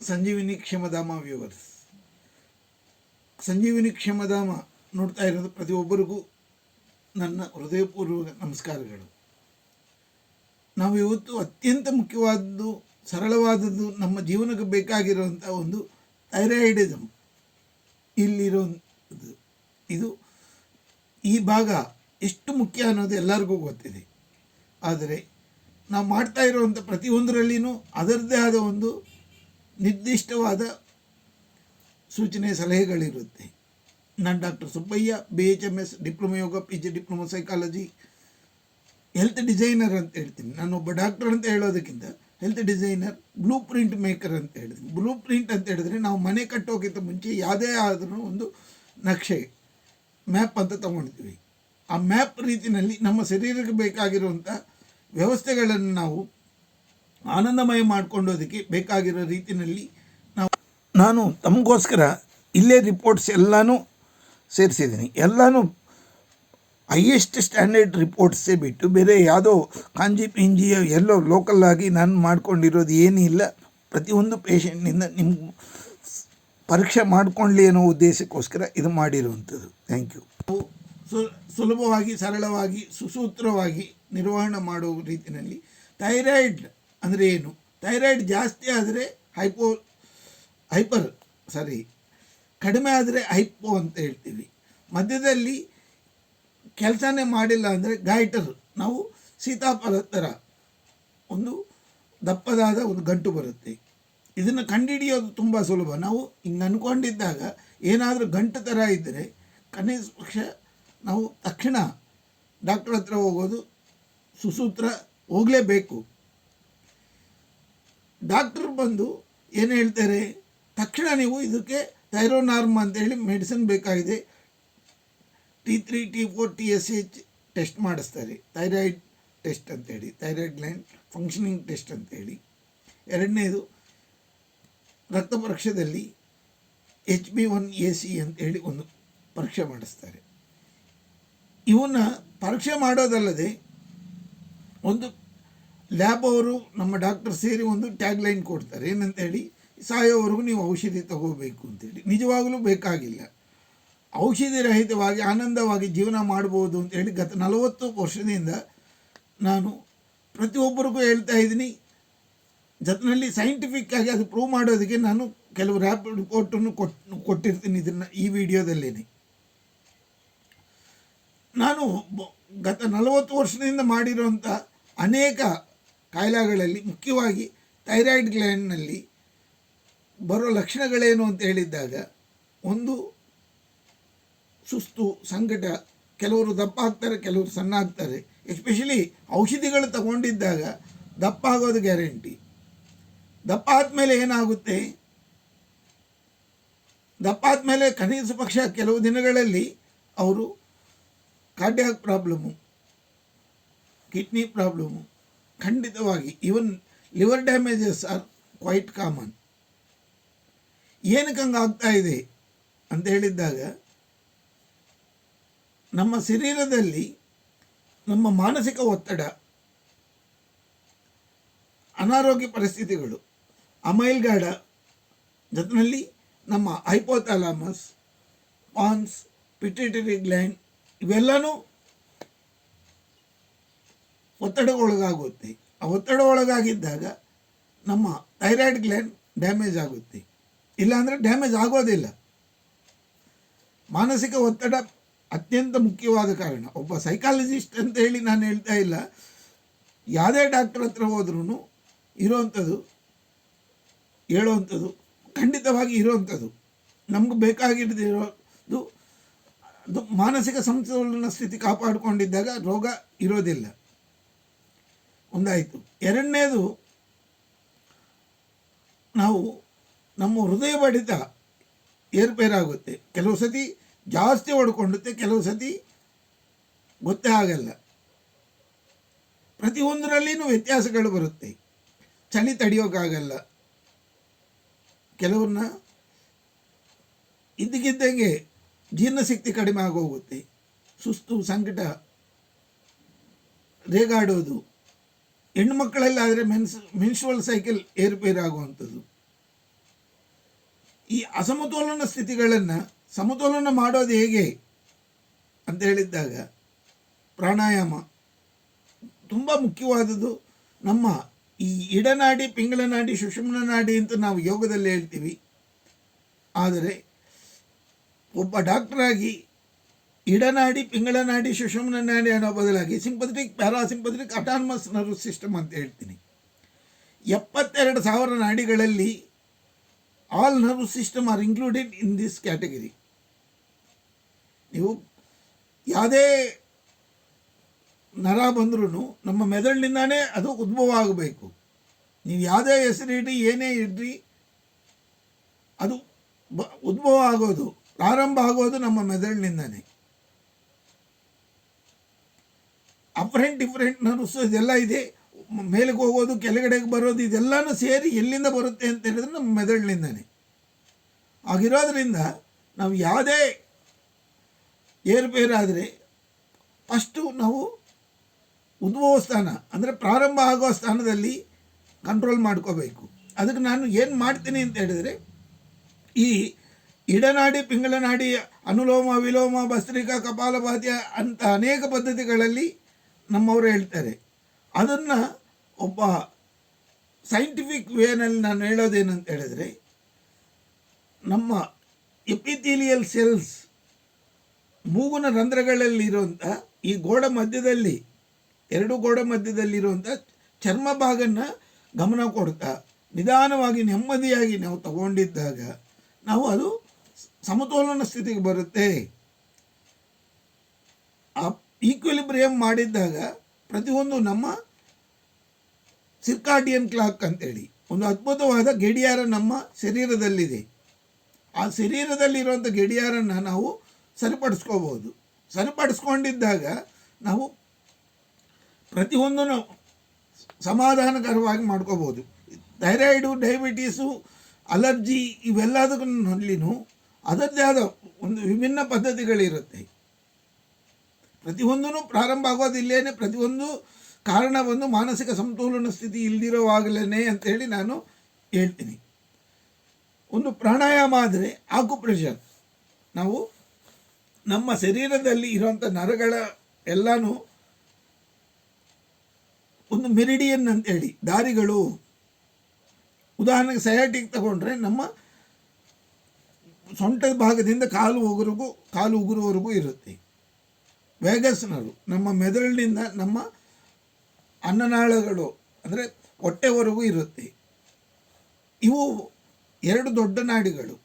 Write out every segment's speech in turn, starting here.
ಸಂಜೀವಿನಿ Kshamadhama viewers Sanjeevini Kshamadhama ನೋಡ್ತಾ ಇರೋದು ಪ್ರತಿಯೊಬ್ಬರಿಗೂ ನನ್ನ ಹೃದಯಪೂರ್ವಕ ನಮಸ್ಕಾರಗಳು. ನಾವು ಇವತ್ತು ಅತ್ಯಂತ ಮುಖ್ಯವಾದದ್ದು ಸರಳವಾದದ್ದು ನಮ್ಮ ಜೀವನಕ್ಕೆ ಬೇಕಾಗಿರುವಂಥ ಒಂದು ಥೈರಾಯ್ಡಿಸಮ್ ಇಲ್ಲಿರೋದು ಇದು ಈ ಭಾಗ ಎಷ್ಟು ಮುಖ್ಯ ಅನ್ನೋದು ಎಲ್ಲರಿಗೂ ಗೊತ್ತಿದೆ. ಆದರೆ ನಾವು ಮಾಡ್ತಾ ಇರುವಂಥ ಪ್ರತಿಯೊಂದರಲ್ಲಿಯೂ ಅದರದ್ದೇ ಆದ ಒಂದು ನಿರ್ದಿಷ್ಟವಾದ ಸೂಚನೆ ಸಲಹೆಗಳಿರುತ್ತೆ. ನಾನು doctor Subbaiah B H M S diploma yoga P G diploma psychology health designer ಅಂತ ಹೇಳ್ತೀನಿ. ನಾನು ಒಬ್ಬ ಡಾಕ್ಟರ್ ಅಂತ ಹೇಳೋದಕ್ಕಿಂತ health designer blueprint maker ಅಂತ ಹೇಳ್ತೀನಿ. ಬ್ಲೂ ಪ್ರಿಂಟ್ ಅಂತ ಹೇಳಿದ್ರೆ ನಾವು ಮನೆ ಕಟ್ಟೋಕ್ಕಿಂತ ಮುಂಚೆ ಯಾವುದೇ ಆದರೂ ಒಂದು ನಕ್ಷೆ ಮ್ಯಾಪ್ ಅಂತ ತಗೊಳ್ತೀವಿ ಆ ಮ್ಯಾಪ್ ರೀತಿಯಲ್ಲಿ ನಮ್ಮ ಶರೀರಕ್ಕೆ ಬೇಕಾಗಿರುವಂಥ ವ್ಯವಸ್ಥೆಗಳನ್ನು ನಾವು ಆನಂದಮಯ ಮಾಡ್ಕೊಂಡೋದಕ್ಕೆ ಬೇಕಾಗಿರೋ ರೀತಿಯಲ್ಲಿ ನಾವು ನಾನು ತಮಗೋಸ್ಕರ ಇಲ್ಲೇ ರಿಪೋರ್ಟ್ಸ್ ಎಲ್ಲನೂ ಸೇರಿಸಿದ್ದೀನಿ. ಎಲ್ಲನೂ ಹೈಯೆಸ್ಟ್ ಸ್ಟ್ಯಾಂಡರ್ಡ್ ರಿಪೋರ್ಟ್ಸೇ ಬಿಟ್ಟು ಬೇರೆ ಯಾವುದೋ ಕಾಂಜಿ ಪಿಂಜಿ ಎಲ್ಲೋ ಲೋಕಲ್ಲಾಗಿ ನಾನು ಮಾಡ್ಕೊಂಡಿರೋದು ಏನಿಲ್ಲ ಪ್ರತಿಯೊಂದು ಪೇಷೆಂಟ್ನಿಂದ ನಿಮ್ಮ ಪರೀಕ್ಷೆ ಮಾಡಿಕೊಳ್ಳಿ ಅನ್ನೋ ಉದ್ದೇಶಕ್ಕೋಸ್ಕರ ಇದು ಮಾಡಿರುವಂಥದ್ದು. ಥ್ಯಾಂಕ್ ಯು ಸುಲಭವಾಗಿ ಸರಳವಾಗಿ ಸುಸೂತ್ರವಾಗಿ ನಿರ್ವಹಣೆ ಮಾಡೋ ರೀತಿಯಲ್ಲಿ ಥೈರಾಯ್ಡ್ ಅಂದರೆ ಏನು? ಥೈರಾಯ್ಡ್ ಜಾಸ್ತಿ ಆದರೆ ಹೈಪೋ, ಹೈಪರ್ ಸಾರಿ ಕಡಿಮೆ ಆದರೆ ಹೈಪೋ ಅಂತ ಹೇಳ್ತೀವಿ. ಮಧ್ಯದಲ್ಲಿ ಕೆಲಸನೇ ಮಾಡಿಲ್ಲ ಅಂದರೆ ಗಾಯ್ಟರ್, ನಾವು ಸೀತಾಫಲ ಥರ ಒಂದು ದಪ್ಪದಾದ ಒಂದು ಗಂಟು ಬರುತ್ತೆ. ಇದನ್ನು ಕಂಡುಹಿಡಿಯೋದು ತುಂಬ ಸುಲಭ. ನಾವು ಹಿಂಗೆ ಅಂದ್ಕೊಂಡಿದ್ದಾಗ ಏನಾದರೂ ಗಂಟು ಥರ ಇದ್ದರೆ ಕನಿಷ್ಠ ಪಕ್ಷ ನಾವು ತಕ್ಷಣ ಡಾಕ್ಟ್ರ್ ಹತ್ರ ಹೋಗೋದು, ಸುಸೂತ್ರ ಹೋಗಲೇಬೇಕು. ಡಾಕ್ಟ್ರ್ ಬಂದು ಏನು ಹೇಳ್ತಾರೆ, ತಕ್ಷಣ ನೀವು ಇದಕ್ಕೆ ಥೈರೋನಾರ್ಮ್ ಅಂತೇಳಿ ಮೆಡಿಸಿನ್ ಬೇಕಾಗಿದೆ. T three, T four, T S H test ಮಾಡಿಸ್ತಾರೆ. ಥೈರಾಯ್ಡ್ ಟೆಸ್ಟ್ ಅಂತೇಳಿ, ಥೈರಾಯ್ಡ್ ಗ್ಲ್ಯಾಂಡ್ ಫಂಕ್ಷನಿಂಗ್ ಟೆಸ್ಟ್ ಅಂತೇಳಿ. ಎರಡನೇದು, ರಕ್ತ ಪರೀಕ್ಷೆದಲ್ಲಿ H B one A C ಅಂತೇಳಿ ಒಂದು ಪರೀಕ್ಷೆ ಮಾಡಿಸ್ತಾರೆ. ಇವನ್ನ ಪರೀಕ್ಷೆ ಮಾಡೋದಲ್ಲದೆ ಒಂದು ಲ್ಯಾಬ್ ಅವರು ನಮ್ಮ ಡಾಕ್ಟರ್ ಸೇರಿ ಒಂದು ಟ್ಯಾಗ್ ಲೈನ್ ಕೊಡ್ತಾರೆ. ಏನಂತ ಹೇಳಿ ಸಾಯೋವರೆಗೂ ನೀವು ಔಷಧಿ ತಗೋಬೇಕು ಅಂತೇಳಿ. ನಿಜವಾಗಲೂ ಬೇಕಾಗಿಲ್ಲ. ಔಷಧಿ ರಹಿತವಾಗಿ, ಆನಂದವಾಗಿ ಜೀವನ ಮಾಡ್ಬೋದು ಅಂತೇಳಿ ಗತ ನಲವತ್ತು ವರ್ಷದಿಂದ ನಾನು ಪ್ರತಿಯೊಬ್ಬರಿಗೂ ಹೇಳ್ತಾ ಇದ್ದೀನಿ. ಜತನಲ್ಲಿ ಸೈಂಟಿಫಿಕ್ ಆಗಿ ಅದು ಪ್ರೂವ್ ಮಾಡೋದಕ್ಕೆ ನಾನು ಕೆಲವು ರ್ಯಾಪ್ ರಿಪೋರ್ಟನ್ನು ಕೊಟ್ಟು ಕೊಟ್ಟಿರ್ತೀನಿ ಇದನ್ನು ಈ ವಿಡಿಯೋದಲ್ಲೇನೆ. ನಾನು ಗತ ನಲವತ್ತು ವರ್ಷದಿಂದ ಮಾಡಿರುವಂಥ ಅನೇಕ ಕಾಯಿಲೆಗಳಲ್ಲಿ ಮುಖ್ಯವಾಗಿ ಥೈರಾಯ್ಡ್ ಗ್ಲ್ಯಾಂಡ್ನಲ್ಲಿ ಬರೋ ಲಕ್ಷಣಗಳೇನು ಅಂತ ಹೇಳಿದ್ದಾಗ ಒಂದು ಸುಸ್ತು, ಸಂಕಟ, ಕೆಲವರು ದಪ್ಪ ಆಗ್ತಾರೆ ಕೆಲವರು ಸಣ್ಣ ಆಗ್ತಾರೆ ಎಸ್ಪೆಷಲಿ ಔಷಧಿಗಳು ತಗೊಂಡಿದ್ದಾಗ ದಪ್ಪ ಆಗೋದು ಗ್ಯಾರಂಟಿ. ದಪ್ಪ ಆದಮೇಲೆ ಏನಾಗುತ್ತೆ? ದಪ್ಪ ಆದಮೇಲೆ ಕನಿಷ್ಠ ಪಕ್ಷ ಕೆಲವು ದಿನಗಳಲ್ಲಿ ಅವರು ಕಾರ್ಡಿಯಾಕ್ ಪ್ರಾಬ್ಲಮು, ಕಿಡ್ನಿ ಪ್ರಾಬ್ಲಮ್ಮು ಖಂಡಿತವಾಗಿ. Even liver damages are quite common ಏನಕ್ಕೆ ಆಗ್ತಾ ಇದೆ ಅಂತ ಹೇಳಿದ್ದಾಗ, ನಮ್ಮ ಶರೀರದಲ್ಲಿ ನಮ್ಮ ಮಾನಸಿಕ ಒತ್ತಡ, ಅನಾರೋಗ್ಯ ಪರಿಸ್ಥಿತಿಗಳು ಅಮೈಲ್ಗಾಡ ಜೊತೆಯಲ್ಲಿ ನಮ್ಮ ಹೈಪೋಥಾಲಮಸ್ ಪಾನ್ಸ್ ಪಿಟಿಟರಿ ಗ್ಲ್ಯಾಂಡ್ ಇವೆಲ್ಲನೂ ಒತ್ತಡಗೊಳಗಾಗುತ್ತೆ. ಆ ಒತ್ತಡ ಒಳಗಾಗಿದ್ದಾಗ ನಮ್ಮ ಥೈರಾಯ್ಡ್ ಗ್ಲ್ಯಾಂಡ್ ಡ್ಯಾಮೇಜ್ ಆಗುತ್ತೆ. ಇಲ್ಲಾಂದರೆ ಡ್ಯಾಮೇಜ್ ಆಗೋದಿಲ್ಲ ಮಾನಸಿಕ ಒತ್ತಡ ಅತ್ಯಂತ ಮುಖ್ಯವಾದ ಕಾರಣ. ಒಬ್ಬ ಸೈಕಾಲಜಿಸ್ಟ್ ಅಂತ ಹೇಳಿ ನಾನು ಹೇಳ್ತಾ ಇಲ್ಲ. ಯಾವುದೇ ಡಾಕ್ಟರ್ ಹತ್ರ ಹೋದ್ರೂ ಇರೋವಂಥದ್ದು ಹೇಳೋವಂಥದ್ದು ಖಂಡಿತವಾಗಿ ಇರೋವಂಥದ್ದು ನಮ್ಗೆ ಬೇಕಾಗಿರೋದು ಮಾನಸಿಕ ಸಮತೋಲನ ಸ್ಥಿತಿ ಕಾಪಾಡಿಕೊಂಡಿದ್ದಾಗ ರೋಗ ಇರೋದಿಲ್ಲ. ಒಂದಾಯಿತು. ಎರಡನೇದು, ನಾವು ನಮ್ಮ ಹೃದಯ ಬಡಿತ ಏರ್ಪೇರಾಗುತ್ತೆ. ಕೆಲವು ಸತಿ ಜಾಸ್ತಿ ಹೊಡ್ಕೊಂಡುತ್ತೆ ಕೆಲವು ಸತಿ ಗೊತ್ತೇ ಆಗಲ್ಲ. ಪ್ರತಿಯೊಂದರಲ್ಲಿನೂ ವ್ಯತ್ಯಾಸಗಳು ಬರುತ್ತೆ. ಚಳಿ ತಡೆಯೋಕ್ಕಾಗಲ್ಲ ಕೆಲವ್ರನ್ನ ಇದ್ದಕ್ಕಿದ್ದಂಗೆ ಜೀರ್ಣಶಕ್ತಿ ಕಡಿಮೆ ಆಗೋಗುತ್ತೆ. ಸುಸ್ತು, ಸಂಕಟ ರೇಗಾಡೋದು. ಹೆಣ್ಣು ಮಕ್ಕಳಲ್ಲಾದರೆ ಮೆನ್ಸ್, ಮೆನ್ಸುವಲ್ ಸೈಕಲ್ ಏರುಪೇರಾಗುವಂಥದ್ದು ಈ ಅಸಮತೋಲನ ಸ್ಥಿತಿಗಳನ್ನು ಸಮತೋಲನ ಮಾಡೋದು ಹೇಗೆ ಅಂತ ಹೇಳಿದ್ದಾಗ ಪ್ರಾಣಾಯಾಮ ತುಂಬ ಮುಖ್ಯವಾದದ್ದು. ನಮ್ಮ ಈ ಇಡನಾಡಿ, ಪಿಂಗಳನಾಡಿ ಸುಷುಮ್ನ ನಾಡಿ ಅಂತ ನಾವು ಯೋಗದಲ್ಲಿ ಹೇಳ್ತೀವಿ. ಆದರೆ ಒಬ್ಬ ಡಾಕ್ಟರಾಗಿ ಇಡನಾಡಿ, ಪಿಂಗಳನಾಡಿ ಸುಷುಮ್ನ ನಾಡಿ ಅನ್ನೋ ಬದಲಾಗಿ sympathetic, parasympathetic autonomous nervous system ಅಂತ ಹೇಳ್ತೀನಿ. ಎಪ್ಪತ್ತೆರಡು ಸಾವಿರ ನಾಡಿಗಳಲ್ಲಿ all nerve system are included in this category. ನೀವು ಯಾವುದೇ ನರ ಬಂದ್ರೂ ನಮ್ಮ ಮೆದುಳಿನಿಂದಾನೇ ಅದು ಉದ್ಭವ ಆಗಬೇಕು. ನೀವು ಯಾವುದೇ ಹೆಸರಿಡಿ, ಏನೇ ಇಡ್ರಿ, ಅದು ಉದ್ಭವ ಆಗೋದು, ಪ್ರಾರಂಭ ಆಗೋದು ನಮ್ಮ ಮೆದುಳಿನಿಂದಾನೇ. ಅಫ್ರೆಂಟ್ ಡಿಫ್ರೆಂಟ್ ನರ್ವ್ಸ್ ಇದೆಲ್ಲ ಇದೆ. ಮೇಲಕ್ಕೆ ಹೋಗೋದು, ಕೆಳಗಡೆಗೆ ಬರೋದು, ಇದೆಲ್ಲನೂ ಸೇರಿ ಎಲ್ಲಿಂದ ಬರುತ್ತೆ ಅಂತ ಹೇಳಿದ್ರೆ ನಮ್ಮ ಮೆದುಳಿನಿಂದನೇ. ಆಗಿರೋದ್ರಿಂದ ನಾವು ಯಾವುದೇ ಏರುಪೇರಾದರೆ ಫಸ್ಟು ನಾವು ಉದ್ಭವ ಸ್ಥಾನ, ಅಂದರೆ ಪ್ರಾರಂಭ ಆಗೋ ಸ್ಥಾನದಲ್ಲಿ ಕಂಟ್ರೋಲ್ ಮಾಡ್ಕೋಬೇಕು. ಅದಕ್ಕೆ ನಾನು ಏನು ಮಾಡ್ತೀನಿ ಅಂತ ಹೇಳಿದರೆ, ಈ ಇಡನಾಡಿ, ಪಿಂಗಳನಾಡಿ, ಅನುಲೋಮ, ವಿಲೋಮ, ಭಸ್ತ್ರಿಕಾ, ಕಪಾಲಭಾತ್ಯ ಅಂತ ಅನೇಕ ಪದ್ಧತಿಗಳಲ್ಲಿ ನಮ್ಮವರು ಹೇಳ್ತಾರೆ. ಅದನ್ನು ಒಬ್ಬ ಸೈಂಟಿಫಿಕ್ ವೇನಲ್ಲಿ ನಾನು ಹೇಳೋದೇನಂತ ಹೇಳಿದರೆ, ನಮ್ಮ ಎಪಿಥೀಲಿಯಲ್ ಸೆಲ್ಸ್ ಮೂಗುನ ರಂಧ್ರಗಳಲ್ಲಿರುವಂಥ ಈ ಗೋಡ ಮಧ್ಯದಲ್ಲಿ, ಎರಡು ಗೋಡ ಮಧ್ಯದಲ್ಲಿರುವಂಥ ಚರ್ಮ ಭಾಗನ ಗಮನ ಕೊಡ್ತಾ, ನಿಧಾನವಾಗಿ ನೆಮ್ಮದಿಯಾಗಿ ನಾವು ತಗೊಂಡಿದ್ದಾಗ ನಾವು ಅದು ಸಮತೋಲನ ಸ್ಥಿತಿಗೆ ಬರುತ್ತೆ. ಆ ಈಕ್ವಿಲಿಬ್ರಿಯಮ್ ಮಾಡಿದ್ದಾಗ ಪ್ರತಿಯೊಂದು ನಮ್ಮ ಸಿರ್ಕಾಡಿಯನ್ ಕ್ಲಾಕ್ ಅಂತೇಳಿ, ಒಂದು ಅದ್ಭುತವಾದ ಗಡಿಯಾರ ನಮ್ಮ ಶರೀರದಲ್ಲಿದೆ. ಆ ಶರೀರದಲ್ಲಿರುವಂಥ ಗಡಿಯಾರನ್ನು ನಾವು ಸರಿಪಡಿಸ್ಕೋಬೋದು ಸರಿಪಡಿಸ್ಕೊಂಡಿದ್ದಾಗ ನಾವು ಪ್ರತಿಯೊಂದನ್ನು ಸಮಾಧಾನಕರವಾಗಿ ಮಾಡ್ಕೋಬೋದು ಥೈರಾಯ್ಡು, ಡಯಾಬಿಟೀಸು, ಅಲರ್ಜಿ ಇವೆಲ್ಲದಕ್ಕೂ ಅದರದ್ದೇ ಆದ ಒಂದು ವಿಭಿನ್ನ ಪದ್ಧತಿಗಳಿರುತ್ತೆ. ಪ್ರತಿಯೊಂದೂ ಪ್ರಾರಂಭ ಆಗೋದಿಲ್ಲೇನೆ, ಪ್ರತಿಯೊಂದು ಕಾರಣವನ್ನು ಮಾನಸಿಕ ಸಮತೋಲನ ಸ್ಥಿತಿ ಇಲ್ದಿರೋವಾಗಲೇ ಅಂತೇಳಿ ನಾನು ಹೇಳ್ತೀನಿ. ಒಂದು ಪ್ರಾಣಾಯಾಮ ಆದರೆ ಆಕುಪ್ರೆಷರ್ ನಾವು ನಮ್ಮ ಶರೀರದಲ್ಲಿ ಇರುವಂಥ ನರಗಳ ಎಲ್ಲನೂ ಒಂದು ಮೆರಿಡಿಯನ್ ಅಂತೇಳಿ ದಾರಿಗಳು. ಉದಾಹರಣೆಗೆ ಸಯಾಟಿಕ್ ತಗೊಂಡ್ರೆ ನಮ್ಮ ಸೊಂಟದ ಭಾಗದಿಂದ ಕಾಲು ಉಗುರಿಗೂ, ಕಾಲು ಉಗುರುವವರೆಗೂ ಇರುತ್ತೆ. ವೇಗಸ್ನರು, ನಮ್ಮ ಮೆದುಳಿನಿಂದ ನಮ್ಮ ಅನ್ನನಾಳಗಳು, ಅಂದರೆ ಹೊಟ್ಟೆವರೆಗೂ ಇರುತ್ತೆ. ಇವು ಎರಡು ದೊಡ್ಡ ನಾಡಿಗಳು.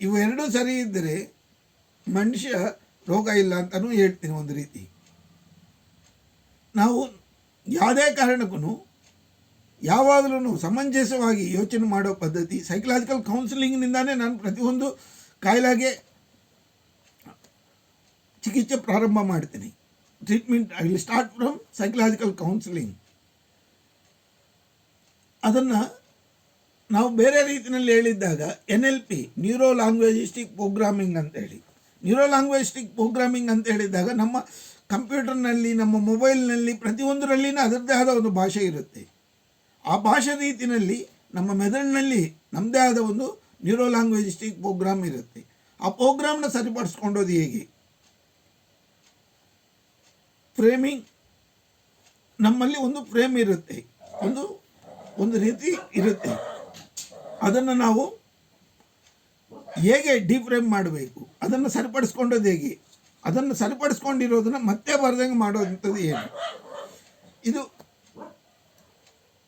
ಇವು ಎರಡೂ ಸರಿ ಇದ್ದರೆ ಮನುಷ್ಯ ರೋಗ ಇಲ್ಲ ಅಂತಲೂ ಹೇಳ್ತೀನಿ ಒಂದು ರೀತಿ. ನಾವು ಯಾವುದೇ ಕಾರಣಕ್ಕೂ ಯಾವಾಗಲೂ ಸಮಂಜಸವಾಗಿ ಯೋಚನೆ ಮಾಡೋ ಪದ್ಧತಿ ಸೈಕಲಾಜಿಕಲ್ ಕೌನ್ಸಿಲಿಂಗ್ನಿಂದಾನೇ ನಾನು ಪ್ರತಿಯೊಂದು ಕಾಯಿಲೆಗೆ ಚಿಕಿತ್ಸೆ ಪ್ರಾರಂಭ ಮಾಡ್ತೀನಿ. Treatment I will start from psychological counselling ಅದನ್ನು ನಾವು ಬೇರೆ ರೀತಿಯಲ್ಲಿ ಹೇಳಿದ್ದಾಗ N L P neuro linguistic programming ಅಂತ ಹೇಳಿ. ನ್ಯೂರೋ ಲ್ಯಾಂಗ್ವೇಜಿಸ್ಟಿಕ್ ಪ್ರೋಗ್ರಾಮಿಂಗ್ ಅಂತ ಹೇಳಿದಾಗ ನಮ್ಮ ಕಂಪ್ಯೂಟರ್ನಲ್ಲಿ, ನಮ್ಮ ಮೊಬೈಲ್ನಲ್ಲಿ ಪ್ರತಿಯೊಂದರಲ್ಲಿನೂ ಅದರದ್ದೇ ಆದ ಒಂದು ಭಾಷೆ ಇರುತ್ತೆ. ಆ ಭಾಷೆ ರೀತಿಯಲ್ಲಿ ನಮ್ಮ ಮೆದುಳಿನಲ್ಲಿ ನಮ್ಮದೇ ಆದ ಒಂದು ನ್ಯೂರೋ ಲ್ಯಾಂಗ್ವೇಜಿಸ್ಟಿಕ್ ಪ್ರೋಗ್ರಾಮ್ ಇರುತ್ತೆ. ಆ ಪ್ರೋಗ್ರಾಮ್ನ ಸರಿಪಡಿಸ್ಕೊಂಡೋದು ಹೇಗೆ? ಫ್ರೇಮಿಂಗ್ ನಮ್ಮಲ್ಲಿ ಒಂದು ಫ್ರೇಮ್ ಇರುತ್ತೆ. ಒಂದು ಒಂದು ರೀತಿ ಇರುತ್ತೆ. ಅದನ್ನು ನಾವು ಹೇಗೆ ಡಿಫ್ರೇಮ್ ಮಾಡಬೇಕು? ಅದನ್ನು ಸರಿಪಡಿಸ್ಕೊಂಡೋದು ಹೇಗೆ? ಅದನ್ನು ಸರಿಪಡಿಸ್ಕೊಂಡಿರೋದನ್ನು ಮತ್ತೆ ಬರ್ದಂಗೆ ಮಾಡೋದಂಥದ್ದು ಏನು? ಇದು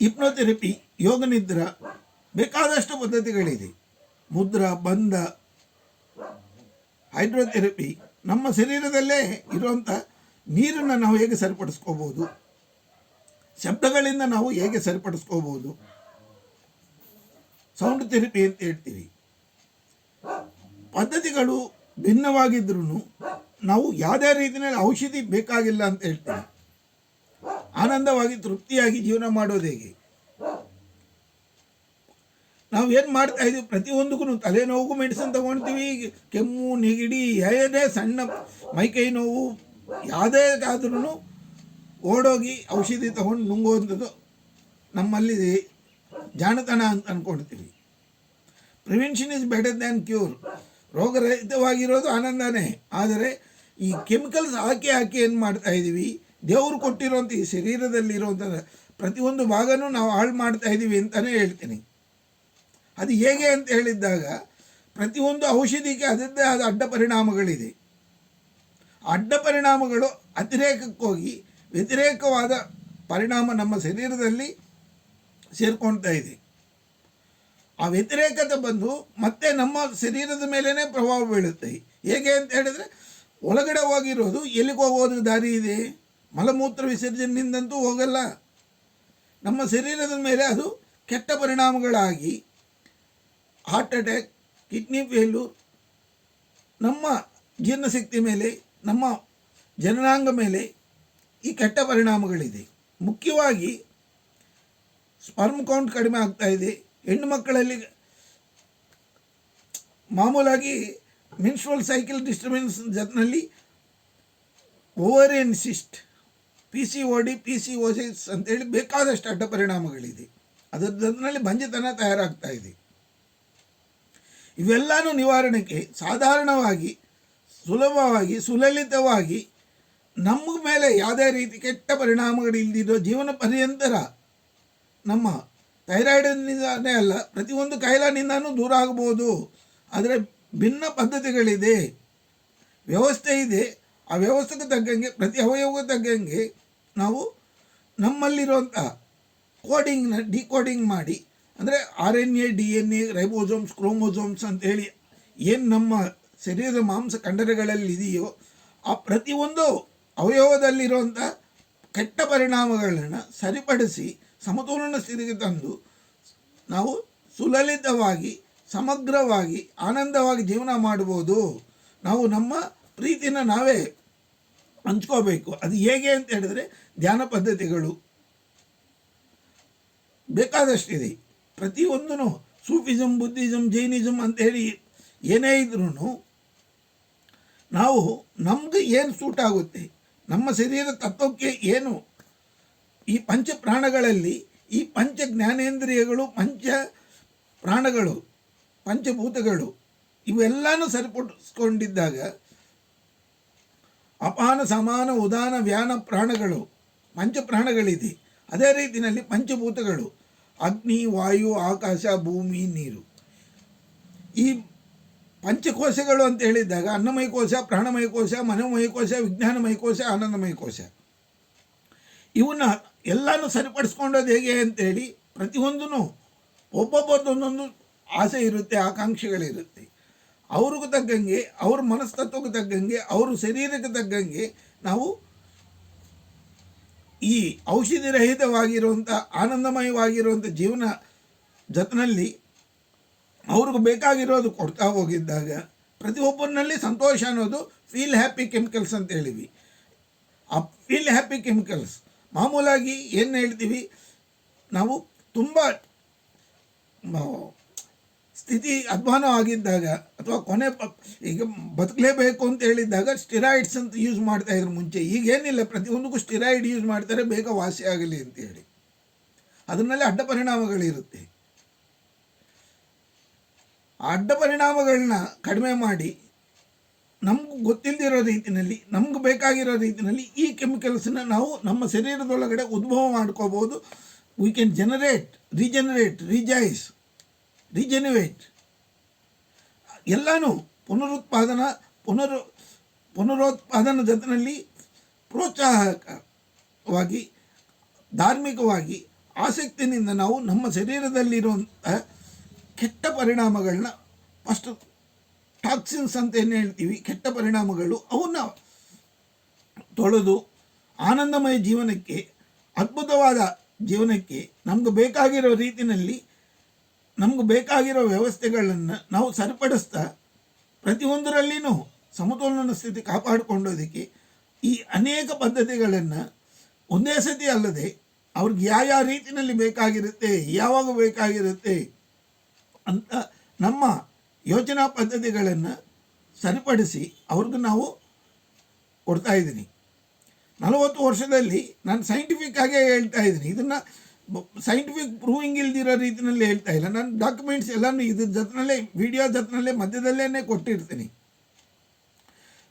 ಹಿಪ್ನೋಥೆರಪಿ, ಯೋಗ ನಿದ್ರ ಬೇಕಾದಷ್ಟು ಪದ್ಧತಿಗಳಿದೆ. ಮುದ್ರ, ಬಂಧ, ಹೈಡ್ರೋಥೆರಪಿ, ನಮ್ಮ ಶರೀರದಲ್ಲೇ ಇರುವಂಥ ನೀರನ್ನು ನಾವು ಹೇಗೆ ಸರಿಪಡಿಸ್ಕೋಬೋದು ಶಬ್ದಗಳಿಂದ ನಾವು ಹೇಗೆ ಸರಿಪಡಿಸ್ಕೋಬೋದು ಸೌಂಡ್ ಥೆರಪಿ ಅಂತ ಹೇಳ್ತೀವಿ. ಪದ್ಧತಿಗಳು ಭಿನ್ನವಾಗಿದ್ರೂ ನಾವು ಯಾವುದೇ ರೀತಿಯಲ್ಲಿ ಔಷಧಿ ಬೇಕಾಗಿಲ್ಲ ಅಂತ ಹೇಳ್ತೀವಿ. ಆನಂದವಾಗಿ, ತೃಪ್ತಿಯಾಗಿ ಜೀವನ ಮಾಡೋದು ಹೇಗೆ? ನಾವು ಏನು ಮಾಡ್ತಾ ಇದೀವಿ ಪ್ರತಿಯೊಂದಕ್ಕೂ ತಲೆನೋವು ಮೆಡಿಸಿನ್ ತಗೊಳ್ತೀವಿ ಕೆಮ್ಮು, ನೆಗಡಿ, ಏನೇ ಸಣ್ಣ ಮೈಕೈ ನೋವು ಯಾವುದೇ ಆದ್ರೂ ಓಡೋಗಿ ಔಷಧಿ ತಗೊಂಡು ನುಂಗುವಂಥದ್ದು ನಮ್ಮಲ್ಲಿ ಜಾಣತನ ಅಂತ ಅಂದ್ಕೊಳ್ತೀವಿ prevention is better than cure ರೋಗರಹಿತವಾಗಿರೋದು ಆನಂದನೇ. ಆದರೆ ಈ ಕೆಮಿಕಲ್ಸ್ ಹಾಕಿ ಹಾಕಿ ಏನು ಮಾಡ್ತಾ ಇದ್ದೀವಿ ದೇವರು ಕೊಟ್ಟಿರೋಂಥ ಈ ಶರೀರದಲ್ಲಿರುವಂಥ ಪ್ರತಿಯೊಂದು ಭಾಗನೂ ನಾವು ಹಾಳು ಮಾಡ್ತಾ ಇದ್ದೀವಿ ಅಂತಲೇ ಹೇಳ್ತೀನಿ. ಅದು ಹೇಗೆ ಅಂತ ಹೇಳಿದ್ದಾಗ ಪ್ರತಿಯೊಂದು ಔಷಧಿಗೆ ಅದರದ್ದೇ ಆದ ಅಡ್ಡ ಪರಿಣಾಮಗಳಿದೆ. ಅಡ್ಡ ಪರಿಣಾಮಗಳು ಅತಿರೇಕಕ್ಕೋಗಿ ವ್ಯತಿರೇಕವಾದ ಪರಿಣಾಮ ನಮ್ಮ ಶರೀರದಲ್ಲಿ ಸೇರ್ಕೊಳ್ತಾ ಇದೆ. ಆ ವ್ಯತಿರೇಕತೆ ಬಂದು ಮತ್ತೆ ನಮ್ಮ ಶರೀರದ ಮೇಲೇ ಪ್ರಭಾವ ಬೀಳುತ್ತೆ. ಹೇಗೆ ಅಂತ ಹೇಳಿದ್ರೆ, ಒಳಗಡೆ ಹೋಗಿರೋದು ಎಲ್ಲಿಗೆ ಹೋಗೋದ್ರ ದಾರಿ ಇದೆ. ಮಲಮೂತ್ರ ವಿಸರ್ಜನೆಯಿಂದಂತೂ ಹೋಗಲ್ಲ. ನಮ್ಮ ಶರೀರದ ಮೇಲೆ ಅದು ಕೆಟ್ಟ ಪರಿಣಾಮಗಳಾಗಿ ಹಾರ್ಟ್ ಅಟ್ಯಾಕ್ ಕಿಡ್ನಿ ಫೇಲ್ಯೂರ್ ನಮ್ಮ ಜೀರ್ಣಶಕ್ತಿ ಮೇಲೆ ನಮ್ಮ ಜನನಾಂಗ ಮೇಲೆ ಈ ಕೆಟ್ಟ ಪರಿಣಾಮಗಳಿದೆ. ಮುಖ್ಯವಾಗಿ ಸ್ಪರ್ಮ್ ಕೌಂಟ್ ಕಡಿಮೆ ಆಗ್ತಾ ಇದೆ. ಹೆಣ್ಣು ಮಕ್ಕಳಲ್ಲಿ ಮಾಮೂಲಾಗಿ ಮಿನ್ಸ್ಟ್ರಲ್ ಸೈಕಲ್ ಡಿಸ್ಟರ್ಬೆನ್ಸ್ ಜೊತೆಯಲ್ಲಿ ovarian cyst P C O D P C ಓಸಿಸ್ ಅಂತೇಳಿ ಬೇಕಾದಷ್ಟು ಅಡ್ಡ ಪರಿಣಾಮಗಳಿದೆ. ಅದರ ಜೊತೆಯಲ್ಲಿ ಬಂಜೆತನ ತಯಾರಾಗ್ತಾ ಇದೆ. ಇವೆಲ್ಲನೂ ನಿವಾರಣೆಗೆ ಸಾಧಾರಣವಾಗಿ ಸುಲಭವಾಗಿ, ಸುಲಲಿತವಾಗಿ ನಮ್ಮ ಮೇಲೆ ಯಾವುದೇ ರೀತಿ ಕೆಟ್ಟ ಪರಿಣಾಮಗಳಿಲ್ಲದಿರೋ ಜೀವನ ಪರ್ಯಂತರ ನಮ್ಮ ಥೈರಾಯ್ಡ್ನಿಂದನೇ ಅಲ್ಲ, ಪ್ರತಿಯೊಂದು ಕಾಯಿಲೆನಿಂದನೂ ದೂರ ಆಗ್ಬೋದು. ಆದರೆ ಭಿನ್ನ ಪದ್ಧತಿಗಳಿದೆ. ವ್ಯವಸ್ಥೆ ಇದೆ. ಆ ವ್ಯವಸ್ಥೆಗೆ ತಗ್ಗಂಗೆ ಪ್ರತಿ ಅವಯವಕ್ಕೆ ತಗ್ಗಂಗೆ ನಾವು ನಮ್ಮಲ್ಲಿರುವಂಥ ಕೋಡಿಂಗ್ನ ಡಿಕೋಡಿಂಗ್ ಮಾಡಿ, ಅಂದರೆ R N A D N A ribosomes, chromosomes ಅಂತೇಳಿ ಏನು ನಮ್ಮ ಶರೀರದ ಮಾಂಸ ಕಂಡರಗಳಲ್ಲಿ ಇದೆಯೋ ಆ ಪ್ರತಿಯೊಂದು ಅವಯವದಲ್ಲಿರುವಂಥ ಕೆಟ್ಟ ಪರಿಣಾಮಗಳನ್ನು ಸರಿಪಡಿಸಿ ಸಮತೋಲನ ಸ್ಥಿತಿಗೆ ತಂದು ನಾವು ಸುಲಲಿತವಾಗಿ, ಸಮಗ್ರವಾಗಿ, ಆನಂದವಾಗಿ ಜೀವನ ಮಾಡ್ಬೋದು ನಾವು ನಮ್ಮ ಪ್ರೀತಿನ ನಾವೇ ಹಂಚ್ಕೋಬೇಕು. ಅದು ಹೇಗೆ ಅಂತ ಹೇಳಿದ್ರೆ ಧ್ಯಾನ ಪದ್ಧತಿಗಳು. ಬೇಕಾದಷ್ಟಿದೆ. ಪ್ರತಿಯೊಂದೂ ಸೂಫಿಸಮ್ ಬುದ್ಧಿಸಮ್ ಜೈನಿಸಮ್ ಅಂತ ಹೇಳಿ ಏನೇ ಇದ್ರೂ ನಾವು ನಮ್ಗೆ ಏನು ಸೂಟ್ ಆಗುತ್ತೆ? ನಮ್ಮ ಶರೀರ ತತ್ವಕ್ಕೆ ಏನು? ಈ ಪಂಚ ಪ್ರಾಣಗಳಲ್ಲಿ ಈ ಪಂಚ ಜ್ಞಾನೇಂದ್ರಿಯಗಳು, ಪಂಚ ಪ್ರಾಣಗಳು, ಪಂಚಭೂತಗಳು ಇವೆಲ್ಲನೂ ಸರಿಪಡಿಸ್ಕೊಂಡಿದ್ದಾಗ ಅಪಾನ, ಸಮಾನ, ಉದಾನ, ವ್ಯಾನ ಪ್ರಾಣಗಳು, ಪಂಚ ಪ್ರಾಣಗಳಿದೆ. ಅದೇ ರೀತಿಯಲ್ಲಿ ಪಂಚಭೂತಗಳು, ಅಗ್ನಿ, ವಾಯು, ಆಕಾಶ, ಭೂಮಿ, ನೀರು. ಈ ಪಂಚಕೋಶಗಳು ಅಂತ ಹೇಳಿದಾಗ ಅನ್ನಮಯ ಕೋಶ ಪ್ರಾಣಮಯ ಕೋಶ ಮನೋಮಯ ಕೋಶ ವಿಜ್ಞಾನಮಯ ಕೋಶ ಆನಂದಮಯ ಕೋಶ ಇವನ್ನ ಎಲ್ಲನೂ ಸರಿಪಡಿಸ್ಕೊಂಡೋದು ಹೇಗೆ ಅಂತೇಳಿ ಪ್ರತಿಯೊಂದೂ ಒಬ್ಬೊಬ್ಬರದೊಂದೊಂದು ಆಸೆ ಇರುತ್ತೆ, ಆಕಾಂಕ್ಷೆಗಳಿರುತ್ತೆ. ಅವ್ರಿಗೂ ತಗ್ಗಂಗೆ ಅವ್ರ ಮನಸ್ತತ್ವಕ್ಕೆ ತಗ್ಗಂಗೆ ಅವ್ರ ಶರೀರಕ್ಕೆ ತಗ್ಗಂಗೆ ನಾವು ಈ ಔಷಧಿರಹಿತವಾಗಿರುವಂಥ ಆನಂದಮಯವಾಗಿರುವಂಥ ಜೀವನ ಜೊತೆಯಲ್ಲಿ ಅವ್ರಿಗೆ ಬೇಕಾಗಿರೋದು ಕೊಡ್ತಾ ಹೋಗಿದ್ದಾಗ ಪ್ರತಿಯೊಬ್ಬರಿನಲ್ಲಿ ಸಂತೋಷ ಅನ್ನೋದು ಫೀಲ್ ಹ್ಯಾಪಿ ಕೆಮಿಕಲ್ಸ್ ಅಂತ ಹೇಳಿವಿ ಆ ಫೀಲ್ ಹ್ಯಾಪಿ ಕೆಮಿಕಲ್ಸ್ ಮಾಮೂಲಾಗಿ ಏನು ಹೇಳ್ತೀವಿ? ನಾವು ತುಂಬ ಸ್ಥಿತಿ ಅಧ್ವಾನ ಆಗಿದ್ದಾಗ ಅಥವಾ ಕೊನೆ ಈಗ ಬದುಕಲೇಬೇಕು ಅಂತ ಹೇಳಿದ್ದಾಗ ಸ್ಟಿರಾಯ್ಡ್ಸ್ ಅಂತ ಯೂಸ್ ಮಾಡ್ತಾ ಇದ್ರು ಮುಂಚೆ. ಈಗ ಏನಿಲ್ಲ ಪ್ರತಿಯೊಂದಕ್ಕೂ ಸ್ಟಿರಾಯ್ಡ್ ಯೂಸ್ ಮಾಡ್ತಾರೆ, ಬೇಗ ವಾಸಿ ಆಗಲಿ ಅಂತೇಳಿ ಅದರಲ್ಲಿ ಅಡ್ಡ ಪರಿಣಾಮಗಳಿರುತ್ತೆ ಅಡ್ಡ ಪರಿಣಾಮಗಳನ್ನ ಕಡಿಮೆ ಮಾಡಿ ನಮ್ಗೆ ಗೊತ್ತಿಲ್ಲದಿರೋ ರೀತಿಯಲ್ಲಿ ನಮ್ಗೆ ಬೇಕಾಗಿರೋ ರೀತಿಯಲ್ಲಿ ಈ ಕೆಮಿಕಲ್ಸ್ನ ನಾವು ನಮ್ಮ ಶರೀರದೊಳಗಡೆ ಉದ್ಭವ ಮಾಡ್ಕೋಬೋದು we can generate regenerate rejoice rejuvenate ಎಲ್ಲನೂ ಪುನರುತ್ಪಾದನ, ಪುನರು ಪುನರುತ್ಪಾದನ ಜೊತೆಯಲ್ಲಿ ಪ್ರೋತ್ಸಾಹಕವಾಗಿ, ಧಾರ್ಮಿಕವಾಗಿ ಆಸಕ್ತಿನಿಂದ ನಾವು ನಮ್ಮ ಶರೀರದಲ್ಲಿರುವಂಥ ಕೆಟ್ಟ ಪರಿಣಾಮಗಳನ್ನ ಫಸ್ಟ್ ಟಾಕ್ಸಿನ್ಸ್ ಅಂತ ಏನು ಹೇಳ್ತೀವಿ? ಕೆಟ್ಟ ಪರಿಣಾಮಗಳು, ಅವನ್ನ ತೊಳೆದು ಆನಂದಮಯ ಜೀವನಕ್ಕೆ, ಅದ್ಭುತವಾದ ಜೀವನಕ್ಕೆ ನಮ್ಗೆ ಬೇಕಾಗಿರೋ ರೀತಿಯಲ್ಲಿ ನಮ್ಗೆ ಬೇಕಾಗಿರೋ ವ್ಯವಸ್ಥೆಗಳನ್ನು ನಾವು ಸರಿಪಡಿಸ್ತಾ ಪ್ರತಿಯೊಂದರಲ್ಲಿನೂ ಸಮತೋಲನ ಸ್ಥಿತಿ ಕಾಪಾಡಿಕೊಂಡೋದಕ್ಕೆ ಈ ಅನೇಕ ಪದ್ಧತಿಗಳನ್ನು ಒಂದೇ ಸತಿ ಅಲ್ಲದೆ ಅವ್ರಿಗೆ ಯಾವ ಯಾವ ರೀತಿಯಲ್ಲಿ ಬೇಕಾಗಿರುತ್ತೆ, ಯಾವಾಗ ಬೇಕಾಗಿರುತ್ತೆ ಅಂತ ನಮ್ಮ ಯೋಚನಾ ಪದ್ಧತಿಗಳನ್ನು ಸರಿಪಡಿಸಿ ಅವ್ರಿಗೂ ನಾವು ಕೊಡ್ತಾ ಇದ್ದೀನಿ. ನಲವತ್ತು ವರ್ಷದಲ್ಲಿ ನಾನು ಸೈಂಟಿಫಿಕ್ ಆಗೇ ಹೇಳ್ತಾ ಇದ್ದೀನಿ. ಇದನ್ನು ಸೈಂಟಿಫಿಕ್ ಪ್ರೂವಿಂಗ್ ಇಲ್ದಿರೋ ರೀತಿಯಲ್ಲಿ ಹೇಳ್ತಾ ಇಲ್ಲ. ನಾನು ಡಾಕ್ಯುಮೆಂಟ್ಸ್ ಎಲ್ಲನೂ ಇದ್ರ ಜತ್ನಲ್ಲೇ ವಿಡಿಯೋ ಜತ್ನಲ್ಲೇ ಮಧ್ಯದಲ್ಲೇ ಕೊಟ್ಟಿರ್ತೀನಿ.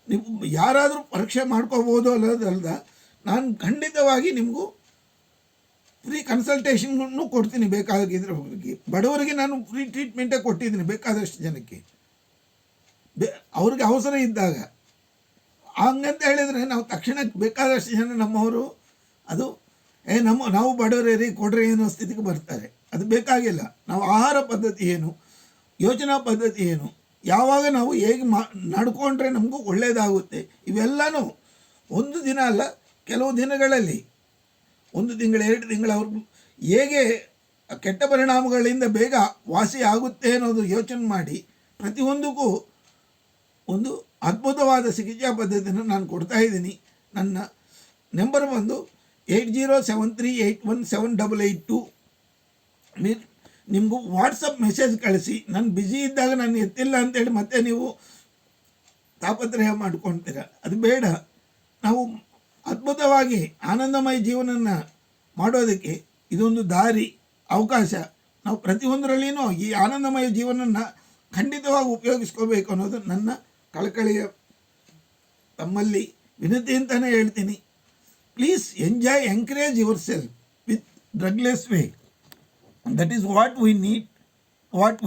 ನೀವು ಯಾರಾದರೂ ಪರೀಕ್ಷೆ ಮಾಡ್ಕೋಬೋದು ಅನ್ನೋದಲ್ದ ನಾನು ಖಂಡಿತವಾಗಿ ನಿಮಗೂ ಫ್ರೀ ಕನ್ಸಲ್ಟೇಷನ್ನು ಕೊಡ್ತೀನಿ ಬೇಕಾಗಿದ್ರೆ ಹೋಗಿ. ಬಡವರಿಗೆ ನಾನು ಫ್ರೀ ಟ್ರೀಟ್ಮೆಂಟೇ ಕೊಟ್ಟಿದ್ದೀನಿ ಬೇಕಾದಷ್ಟು ಜನಕ್ಕೆ. ಬೆ, ಅವ್ರಿಗೆ ಅವಸರ ಇದ್ದಾಗ. ಹಂಗಂತ ಹೇಳಿದರೆ ನಾವು ತಕ್ಷಣ ಬೇಕಾದಷ್ಟು ಜನ ನಮ್ಮವರು ಅದು, ಏ, ನಮ್ಮ, ನಾವು ಬಡವರೇ, ಕೊಡ್ರಿ ಅನ್ನೋ ಸ್ಥಿತಿಗೆ ಬರ್ತಾರೆ. ಅದು ಬೇಕಾಗಿಲ್ಲ. ನಾವು ಆಹಾರ ಪದ್ಧತಿ ಏನು? ಯೋಚನಾ ಪದ್ಧತಿ ಏನು? ಯಾವಾಗ ನಾವು ಹೇಗೆ ಮಾ, ನಡ್ಕೊಂಡ್ರೆ ನಮಗೂ ಒಳ್ಳೆಯದಾಗುತ್ತೆ ಇವೆಲ್ಲನೂ ಒಂದು ದಿನ ಅಲ್ಲ, ಕೆಲವು ದಿನಗಳಲ್ಲಿ. ಒಂದು ತಿಂಗಳು, ಎರಡು ತಿಂಗಳು ಅವ್ರಿಗೂ ಹೇಗೆ ಕೆಟ್ಟ ಪರಿಣಾಮಗಳಿಂದ ಬೇಗ ವಾಸಿ ಆಗುತ್ತೆ ಅನ್ನೋದು ಯೋಚನೆ ಮಾಡಿ ಪ್ರತಿಯೊಂದಕ್ಕೂ ಒಂದು ಅದ್ಭುತವಾದ ಚಿಕಿತ್ಸಾ ಪದ್ಧತಿಯನ್ನು ನಾನು ಕೊಡ್ತಾ ಇದ್ದೀನಿ. ನನ್ನ ನಂಬರ್ ಬಂದು eight zero seven three eight one seven double eight two. ನೀವು ನಿಮಗೂ ವಾಟ್ಸಪ್ ಮೆಸೇಜ್ ಕಳಿಸಿ. ನಾನು ಬ್ಯುಸಿ ಇದ್ದಾಗ ನಾನು ಎತ್ತಿಲ್ಲ ಅಂತೇಳಿ ಮತ್ತೆ ನೀವು ತಾಪತ್ರಯ ಮಾಡ್ಕೊಳ್ತೀರ ಅದು ಬೇಡ. ನಾವು ಅದ್ಭುತವಾಗಿ ಆನಂದಮಯ ಜೀವನನ ಮಾಡೋದಕ್ಕೆ ಇದೊಂದು ದಾರಿ, ಅವಕಾಶ. ನಾವು ಪ್ರತಿಯೊಂದರಲ್ಲಿಯೂ ಈ ಆನಂದಮಯ ಜೀವನನ ಖಂಡಿತವಾಗಿ ಉಪಯೋಗಿಸ್ಕೋಬೇಕು ಅನ್ನೋದು ನನ್ನ ಕಳಕಳಿಯ ತಮ್ಮಲ್ಲಿ ವಿನಂತಿ ಅಂತಲೇ ಹೇಳ್ತೀನಿ. Please enjoy encourage yourself with drugless way that is what we need what